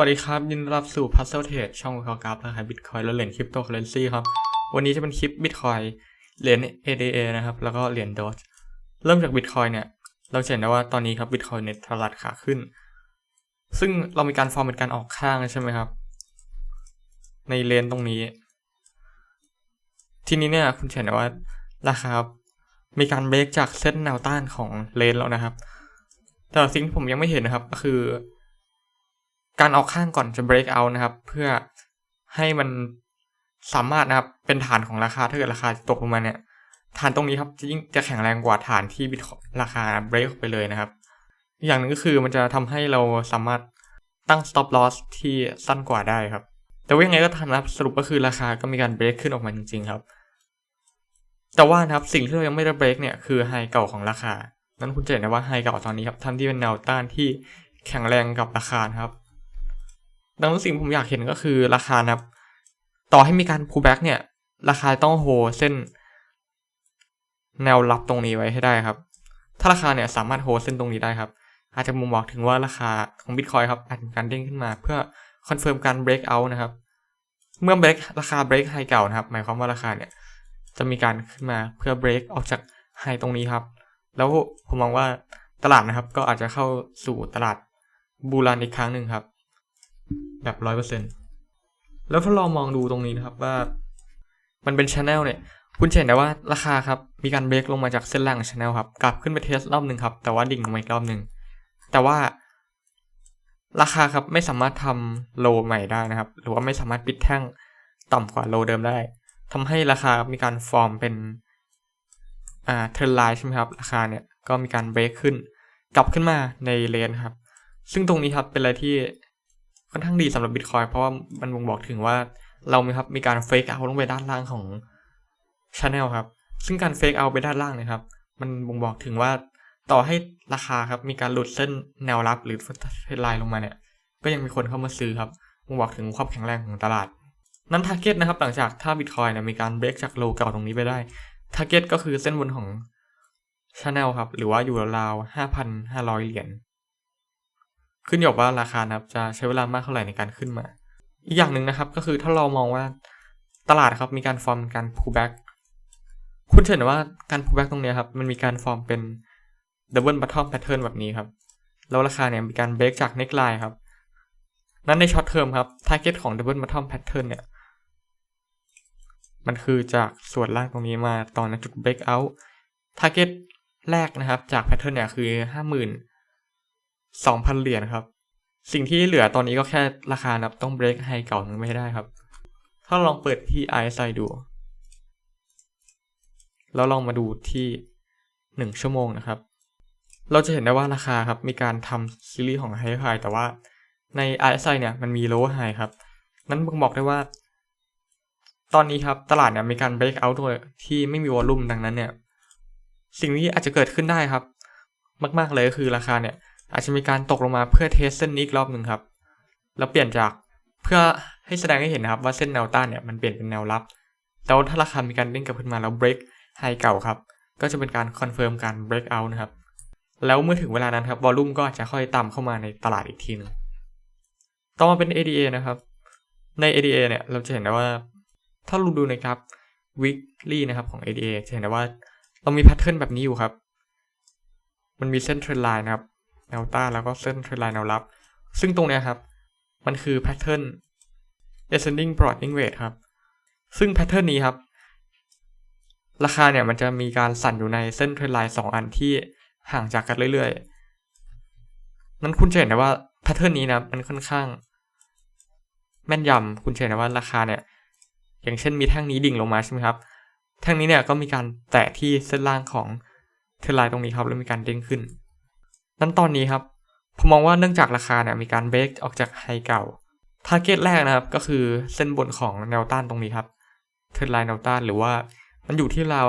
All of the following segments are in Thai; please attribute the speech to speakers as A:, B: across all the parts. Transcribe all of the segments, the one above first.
A: วัสดีครับ ยินดีรับสู่ Puzzle Trade ช่องวิเคราะห์กราฟราคาบิตคอยและเหรียญคริปโตเคอเรนซีครับ วันนี้จะเป็นคลิปบิตคอยเหรียญ ADA นะครับ แล้วก็เหรียญ Doge เริ่มจากบิตคอยเนี่ย เราเห็นได้ว่าตอนนี้ครับบิตคอยในตลาดขาขึ้น ซึ่งเรามีการฟอร์มเป็นการออกข้างใช่ไหมครับ ในเลนตรงนี้ ทีนี้เนี่ยคุณเห็นได้ว่าราคาครับมีการเบรกจากเส้นแนวต้านของเลนแล้วนะครับ แต่สิ่งที่ผมยังไม่เห็นนะครับก็คือ การออกข้างก่อนจะ break out นะครับ เพื่อให้มันสามารถนะครับเป็นฐานของราคาถ้าเกิดราคาตกลงมาเนี่ยฐานตรงนี้ครับจะยิ่งจะแข็งแรงกว่าฐานที่บิตราคา break ไปเลยนะครับอีกอย่างหนึ่งก็คือมันจะทำให้เราสามารถตั้ง stop loss ที่สั้นกว่าได้ครับ แต่ว่ายังไงก็ตามนะครับสรุปก็คือราคาก็มีการ break ขึ้นออกมาจริง ๆ ครับ แต่ว่านะครับสิ่งที่เรายังไม่ได้ break เนี่ยคือไฮเก่าของราคา นั้นคุณจะเห็นได้ว่าไฮเก่าตอนนี้ครับทำที่เป็นแนวต้านที่แข็งแรงกับราคาครับ ดังนั้นสิ่งผมอยากเห็นก็คือราคานะครับ ต่อให้มีการ pullback เนี่ย ราคาต้องโฮเส้น แนวรับตรงนี้ไว้ให้ได้ครับ ถ้าราคาเนี่ยสามารถโฮเส้นตรงนี้ได้ครับ อาจจะมุมบอกถึงว่าราคาของ Bitcoin ครับอาจจะมีการเด้งขึ้นมา เพื่อคอนเฟิร์มการ break out นะครับ เมื่อ break ราคา break high เก่านะครับ หมายความว่าราคาเนี่ยจะมีการขึ้นมาเพื่อ break ออกจาก high ตรงนี้ครับ แล้วผมมองว่าตลาดนะครับก็อาจจะเข้าสู่ตลาดบูรันอีกครั้งหนึ่งครับ แบบร้อยเปอร์เซ็นแล้วถ้าลองมองดูตรงนี้นะครับว่า มันเป็นชแนลเนี่ยคุณเห็นได้ว่าราคาครับ มีการเบรกลงมาจากเส้นล่างชแนลครับ กลับขึ้นไปเทสรอบหนึ่งครับ แต่ว่าดิ่งลงมาอีกรอบหนึ่ง แต่ว่า ราคาครับไม่สามารถทำโลใหม่ได้นะครับ หรือว่าไม่สามารถปิดแท่งต่ำกว่าโลเดิมได้ทำให้ราคามีการฟอร์มเป็นอ่าเทรนไลน์ใช่ไหมครับ ราคาเนี่ยก็มีการเบรกขึ้น กลับขึ้นมาในเลนครับ ซึ่งตรงนี้ครับเป็นอะไรที่ ค่อนข้างดีสำหรับบิตคอยเพราะว่ามันบ่งบอกถึงว่าเรามีครับมีการเฟกเอาลงไปด้านล่างของช n แนลครับ ซึ่งการเฟกเอาไปด้านล่างนะครับ มันบ่งบอกถึงว่าต่อให้ราคาครับมีการหลุดเส้นแนวรับหรือเทรนไลน์ลงมาเนี่ย ก็ยังมีคนเข้ามาซื้อครับบ่งบอกถึงความแข็งแรงของตลาด นั้นทาร์เก็ตนะครับหลังจากถ้าบิตคอยเนี่ยมีการเบรกจากโลเก่าตรงนี้ไปได้ทาร์เก็ตก็คือเส้นบนของช n แนลครับ หรือว่าอยู่ราวๆห้าพันห้าร้อยเหรียญ ขึ้นอยู่กับว่าราคานะครับจะใช้เวลามากเท่าไหร่ในการขึ้นมา อีกอย่างหนึ่งนะครับก็คือถ้าเรามองว่าตลาดครับมีการฟอร์มการ pullback คุณเห็นว่าการ pullback ตรงนี้ครับมันมีการฟอร์มเป็น double bottom pattern แบบนี้ครับแล้วราคาเนี่ยมีการ break จาก neckline ครับ นั้นในช็อตเทอมครับ target ของ double bottom pattern เนี่ย มันคือจากส่วนล่างตรงนี้มาตอนจุด break out target แรกนะครับ จาก pattern เนี่ยคือห้ สองพันเหรียญครับ สิ่งที่เหลือตอนนี้ก็แค่ราคานับต้อง break ไฮเก่านึงไม่ได้ครับ ถ้าลองเปิดที่ RSI ดู แล้วลองมาดูที่หนึ่งชั่วโมงนะครับ เราจะเห็นได้ว่าราคาครับ มีการทำซีรีส์ของไฮไฮแต่ว่าใน RSI เนี่ยมันมี low high ครับ นั้นบ่งบอกได้ว่า ตอนนี้ครับตลาดเนี่ยมีการ break out ด้วยที่ไม่มีวอลลุ่มดังนั้นเนี่ย สิ่งนี้อาจจะเกิดขึ้นได้ครับ มาก ๆเลยก็คือราคาเนี่ย อาจจะมีการตกลงมาเพื่อเทสเส้นนี้อีกรอบหนึ่งครับ แล้วเปลี่ยนจากเพื่อให้แสดงให้เห็นนะครับว่าเส้นแนวต้านเนี่ยมันเปลี่ยนเป็นแนวรับแล้วถ้าราคามีการเด้งกลับขึ้นมาแล้ว break ไฮเก่าครับ ก็จะเป็นการคอนเฟิร์มการ break out นะครับ แล้วเมื่อถึงเวลานั้นครับวอลลุ่มก็อาจจะค่อยต่ำเข้ามาในตลาดอีกทีหนึงต่อมาเป็น ADA นะครับ ใน ADA เนี่ยเราจะเห็นได้ว่า ถ้าเราดูในกราฟ weekly นะครับของ ADA จะเห็นได้ว่าเรามีแพทเทิร์นแบบนี้อยู่ครับ มันมีเส้นเทรนไลน์นะครับ แนวต้านแล้วก็เส้นเทรนไลน์แนวรับ ซึ่งตรงเนี้ยครับ มันคือแพทเทิร์น ascending broadening weight ครับ ซึ่งแพทเทิร์นนี้ครับ ราคาเนี่ยมันจะมีการสั่นอยู่ในเส้นเทรนไลน์สองอันที่ห่างจากกันเรื่อยๆ นั้นคุณจะเห็นได้ว่าแพทเทิร์นนี้นะมันค่อนข้าง แม่นยำคุณจะเห็นได้ว่าราคาเนี่ย อย่างเช่นมีแท่งนี้ดิ่งลงมาใช่ไหมครับ แท่งนี้เนี่ยก็มีการแตะที่เส้นล่างของเทรนไลน์ตรงนี้ครับแล้วมีการเด้งขึ้น นั้นตอนนี้ครับผมมองว่าเนื่องจากราคาเนี่ยมีการเบรกออกจากไฮเก่าทาร์เก็ตแรกนะครับก็คือเส้นบนของแนวต้านตรงนี้ครับเทรนไลน์แนวต้านหรือว่ามันอยู่ที่ราว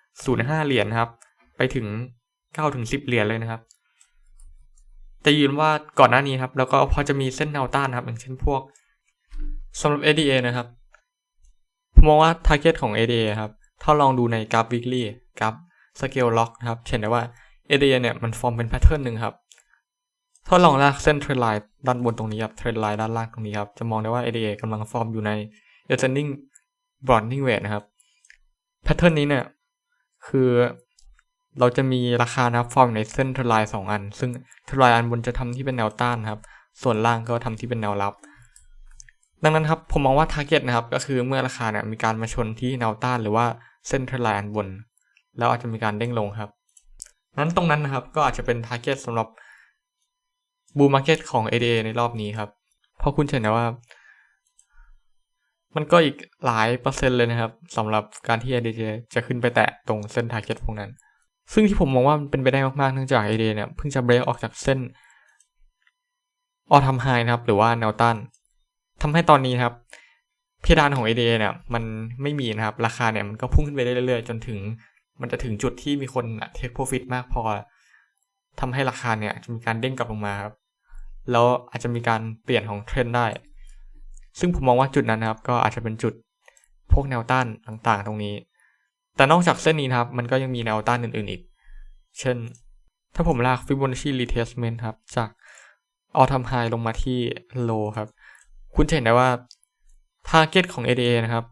A: 5.05 เหรียญครับ ไปถึง 9 ถึง 10 เหรียญเลยนะครับ แต่ยืนว่าก่อนหน้านี้ครับ แล้วก็พอจะมีเส้นแนวต้านครับ อย่างเช่นพวกสำหรับ ADA นะครับผมมองว่า target ของ ADA ครับ ถ้าลองดูในกราฟ weekly กราฟ scale lock นะครับเห็นได้ว่า ADA เนี่ยมันฟอร์มเป็นแพทเทิร์นหนึ่งครับถ้าลองลากเส้นเทรนไลน์ด้านบนตรงนี้ครับเทรนไลน์ด้านล่างตรงนี้ครับจะมองได้ว่า ADA กำลังฟอร์มอยู่ใน ascending broadening weight นะครับแพทเทิร์นนี้เนี่ยคือเราจะมีราคานะครับฟอร์มในเส้นเทรนไลน์สองอัน ซึ่งเทรนไลน์อันบนจะทำที่เป็นแนวต้านครับ ส่วนล่างก็ทำที่เป็นแนวรับ ดังนั้นครับผมมองว่า target นะครับก็คือเมื่อราคาเนี่ยมีการมาชนที่แนวต้านหรือว่าเส้นเทรนไลน์อันบน แล้วอาจจะมีการเด้งลงครับ นั้นตรงนั้นนะครับก็อาจจะเป็น target สำหรับบูมมาร์เก็ตของ ADA ในรอบนี้ครับ เพราะคุณเห็นนะว่า มันก็อีกหลายเปอร์เซ็นต์เลยนะครับสำหรับการที่ ADA จะขึ้นไปแตะตรงเส้น target พวกนั้น ซึ่งที่ผมมองว่ามันเป็นไปได้มากๆเนื่องจาก ADA เนี่ยเพิ่งจะเบรกออกจากเส้นออทำไฮนะครับ หรือว่าแนวต้านทำให้ตอนนี้นครับเพดานของ ADA เนี่ยมันไม่มีนะครับ ราคาเนี่ยมันก็พุ่งขึ้นไปเรื่อยๆ จนถึง มันจะถึงจุดที่มีคนเทคโปรฟิตมากพอทำให้ราคาเนี่ยจะมีการเด้งกลับลงมาครับ แล้วอาจจะมีการเปลี่ยนของเทรนด์ได้ ซึ่งผมมองว่าจุดนั้นนะครับ ก็อาจจะเป็นจุดพวกแนวต้านต่างๆ ตรงนี้ แต่นอกจากเส้นนี้นะครับ มันก็ยังมีแนวต้านอื่นๆอีก เช่น ถ้าผมลาก Fibonacci retracement ครับ จากออทำไฮลงมาที่ low ครับ คุณจะเห็นได้ว่า target ของ ADA นะครับ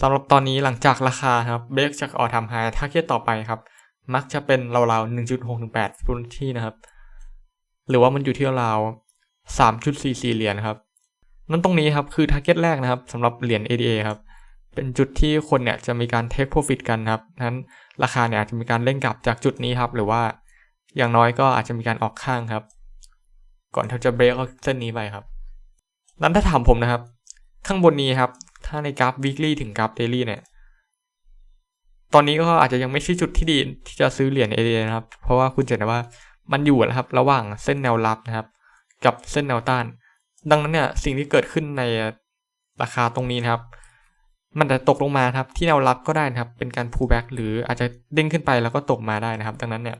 A: สำหรับตอนนี้หลังจากราคาครับเบรกจากออทำไฮ target ต่อไปครับ มักจะเป็นราวๆ1.6-8 Fibonacci นะครับ หรือว่ามันอยู่ที่ราว3.44 เหรียญครับ นั่นตรงนี้ครับคือ target แรกนะครับสำหรับเหรียญ ADA ครับ เป็นจุดที่คนเนี่ยจะมีการ take profit กันครับนั้นราคาเนี่ยอาจจะมีการเล่นกลับจากจุดนี้ครับ หรือว่าอย่างน้อยก็อาจจะมีการออกข้างครับ ก่อนที่จะเบรกเส้นนี้ไปครับ นั้นถ้าถามผมนะครับ ข้างบนนี้ครับ ถ้าในกราฟ weekly ถึงกราฟ daily เนี่ย ตอนนี้ก็อาจจะยังไม่ใช่จุดที่ดีที่จะซื้อเหรียญ ADA นะครับ เพราะว่าคุณเห็นว่ามันอยู่นะครับ ระหว่างเส้นแนวรับนะครับ กับเส้นแนวต้าน ดังนั้นเนี่ยสิ่งที่เกิดขึ้นในราคาตรงนี้นะครับ มันจะตกลงมาครับที่แนวรับก็ได้นะครับ เป็นการ pull back หรืออาจจะเด้งขึ้นไปแล้วก็ตกมาได้นะครับ ดังนั้นเนี่ย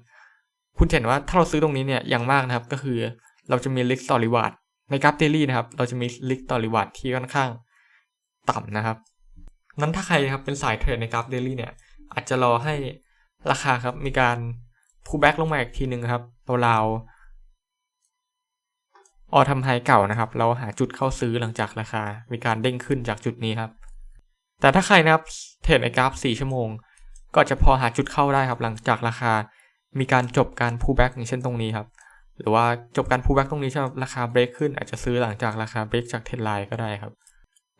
A: คุณเห็นว่าถ้าเราซื้อตรงนี้เนี่ยอย่างมากนะครับก็คือเราจะมี risk ต่อ reward ในกราฟ daily นะครับ เราจะมี risk ต่อ reward ที่ค่อนข้าง ต่ำนะครับ นั้นถ้าใครครับเป็นสายเทรดในกราฟ daily เนี่ยอาจจะรอให้ราคาครับมีการ pull back ลงมาอีกทีหนึ่งครับราวออทำไฮเก่านะครับ เราหาจุดเข้าซื้อหลังจากราคา มีการเด้งขึ้นจากจุดนี้ครับ แต่ถ้าใครนะครับเทรดในกราฟ 4 ชั่วโมง ก็จะพอหาจุดเข้าได้ครับ หลังจากราคา มีการจบการ pull back อย่างเช่นตรงนี้ครับ หรือว่าจบการ pull back ตรงนี้ใช่ไหมราคาเบรกขึ้นอาจจะซื้อหลังจากราคาเบรกจากเทรนไลน์ก็ได้ครับ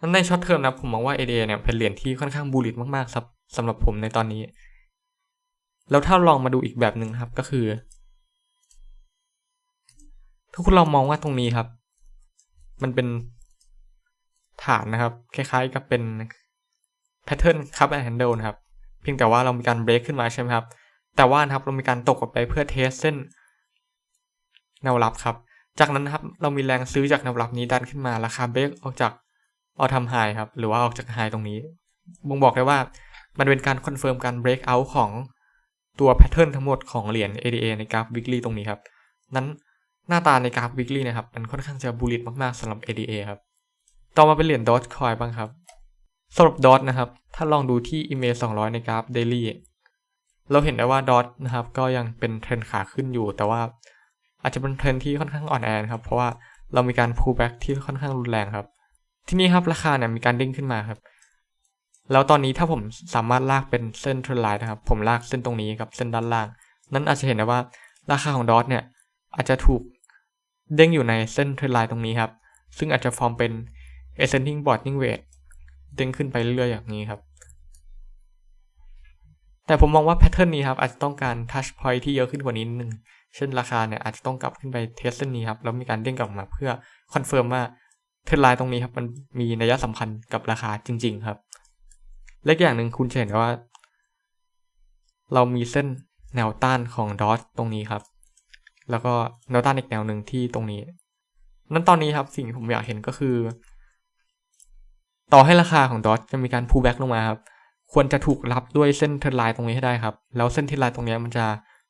A: นั้นในช็อตเทอมนะผมมองว่า ADA เนี่ยเป็นเหรียญที่ค่อนข้างบูลลิตมากๆครับสำหรับผมในตอนนี้ แล้วถ้าลองมาดูอีกแบบหนึ่งครับก็คือ ถ้าคุณลองมองว่าตรงนี้ครับ มันเป็นฐานนะครับ คล้ายๆกับเป็นแพทเทิร์นคัพแอนด์แฮนเดิลนะครับ เพียงแต่ว่าเรามีการเบรกขึ้นมาใช่ไหมครับ แต่ว่านะครับเรามีการตกออกไปเพื่อเทสเส้นแนวรับครับ จากนั้นนะครับเรามีแรงซื้อจากแนวรับนี้ดันขึ้นมาราคาเบรกออกจาก ออทำไฮครับ หรือว่าออกจากไฮตรงนี้บ่งบอกได้ว่ามันเป็นการคอนเฟิร์มการเบรกเอาท์ของตัวแพทเทิร์นทั้งหมดของเหรียญ ADA ในกราฟ weekly ตรงนี้ครับ นั้นหน้าตาในกราฟ weekly นะครับ มันค่อนข้างจะบูลลิตมากๆสำหรับ ADA ครับ ต่อมาเป็นเหรียญ Dogecoin บ้างครับสำหรับ Dot นะครับ ถ้าลองดูที่ EMA 200 ในกราฟ daily เราเห็นได้ว่า Dot นะครับ ก็ยังเป็นเทรนขาขึ้นอยู่ แต่ว่าอาจจะเป็นเทรนที่ค่อนข้างอ่อนแอครับ เพราะว่าเรามีการ pull back ที่ค่อนข้างรุนแรงครับ ที่นี่ครับราคาเนี่ยมีการเด้งขึ้นมาครับ แล้วตอนนี้ถ้าผมสามารถลากเป็นเส้นเทรนไลน์นะครับ ผมลากเส้นตรงนี้กับเส้นด้านล่าง นั้นอาจจะเห็นได้ว่าราคาของดอทเนี่ยอาจจะถูกเด้งอยู่ในเส้นเทรนไลน์ตรงนี้ครับ ซึ่งอาจจะฟอร์มเป็น ascending boarding weight เด้งขึ้นไปเรื่อยๆอย่างนี้ครับ แต่ผมมองว่าแพทเทิร์นนี้ครับอาจจะต้องการ touch point ที่เยอะขึ้นกว่านี้นิดนึง เช่นราคาเนี่ยอาจจะต้องกลับขึ้นไปเทสเส้นนี้ครับ แล้วมีการเด้งกลับมาเพื่อคอนเฟิร์มว่า เทรนไลน์ตรงนี้ครับมันมีนัยสำคัญกับราคาจริง ๆ ครับเล็กอย่างหนึ่งคุณจะเห็นว่า เรามีเส้นแนวต้านของดอทตรงนี้ครับ แล้วก็แนวต้านอีกแนวหนึ่งที่ตรงนี้ นั้นตอนนี้ครับสิ่งที่ผมอยากเห็นก็คือ ต่อให้ราคาของดอทจะมีการ pull back ลงมาครับ ควรจะถูกรับด้วยเส้นเทรนไลน์ตรงนี้ให้ได้ครับ แล้วเส้นเทรนไลน์ตรงนี้มันจะ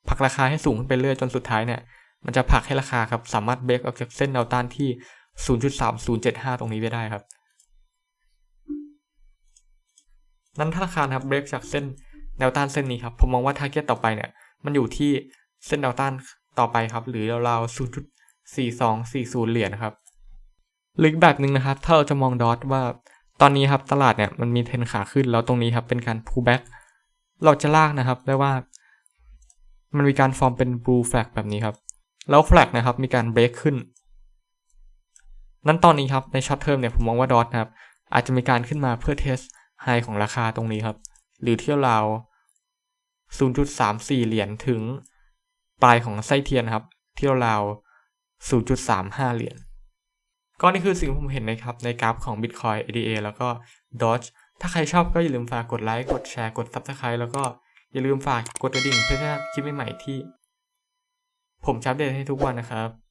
A: ผลักราคาให้สูงขึ้นไปเรื่อยจนสุดท้ายเนี่ย มันจะผลักให้ราคาครับสามารถเบรกออกจากเส้นแนวต้านที่ 0.3075 ตรงนี้ไปได้ครับ นั้นถ้าราคาครับเบรกจากเส้นแนวต้านเส้นนี้ครับ ผมมองว่าทาร์เก็ตต่อไปเนี่ย มันอยู่ที่เส้นแนวต้านต่อไปครับ หรือราวๆ0.4240 เหรียญนะครับหรืออีกแบบหนึ่งนะครับ ถ้าเราจะมองดอทว่าตอนนี้ครับตลาดเนี่ยมันมีเทรนขาขึ้นแล้วตรงนี้ครับเป็นการ pull back เราจะลากนะครับได้ว่า มันมีการฟอร์มเป็น blue flag แบบนี้ครับ แล้ว flag นะครับมีการ break ขึ้น นั้นตอนนี้ครับในช็อตเทอมเนี่ยผมมองว่าดอทนะครับอาจจะมีการขึ้นมาเพื่อเทสไฮของราคาตรงนี้ครับ หรือเที่ยวราว 0.34 เหรียญถึงปลายของไส้เทียนครับ เที่ยวราว 0.35 เหรียญก็นี่คือสิ่งที่ผมเห็นนะครับ ในกราฟของ Bitcoin ADA แล้วก็ Doge ถ้าใครชอบก็อย่าลืมฝากกดไลค์ กดแชร์ กด Subscribe แล้วก็อย่าลืมฝากกดกระดิ่งเพื่อที่จะคลิปใหม่ๆที่ ผมจะอัปเดตให้ทุกวันนะครับ